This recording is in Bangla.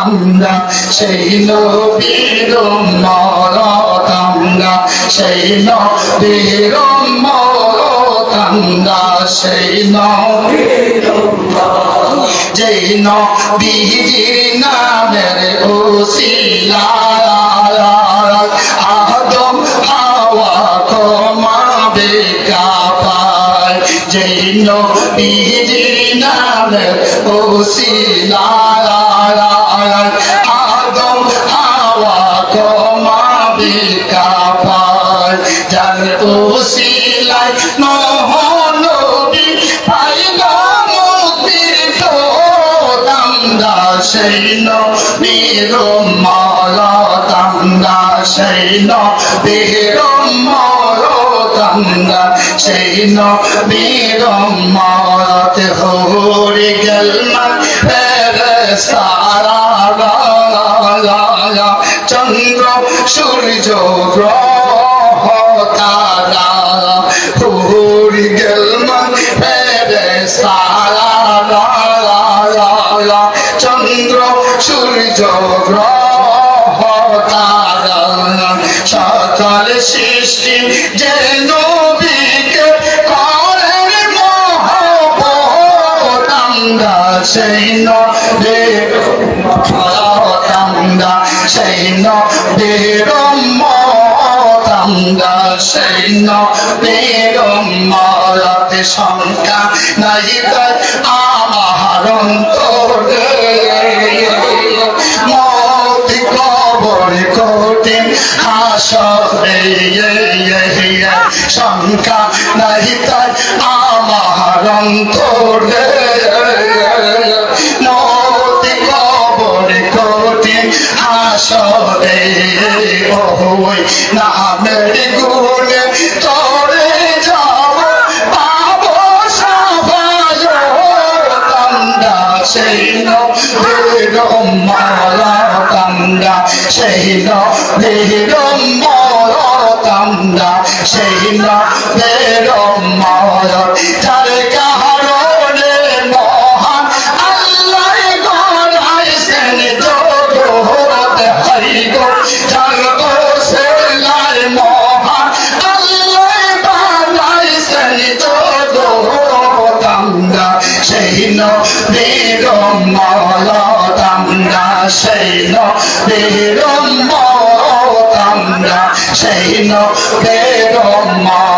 আমরা, সেই নবীর উম্মত আমরা সেই নবীর উম্মত আমরা সেই নবীর যেই নবীজির নামের ওসিলায় আদম হাওয়া কমাবে কাপায়। যেই নবীজির নামের ওসিলায় কাপায় যার ওসিলায় নহনবী পাইল মুক্তির তোমরা সেই নবীর মরতঙ্গা সেই নবীর মরতঙ্গা সেই নবীর চন্দ্র সূর্য গ্রহ তারা হরি গেল সারা চন্দ্র সূর্য গ্রহ তারা সকল সৃষ্টি যে নবীকে করেন মহব্বত আমরা সেই নবীর আমরা সেই আমরা সেই মরতে শঙ্কা নাই তাই আমার মতি কবর কঠিন হাসরে শঙ্কা যাব পাবো সবাই। কান্দা সেই নবীর মালা জগৎ আমরা সেই নেরম আমরা সেই নেরম মালা সেই নবীর মালা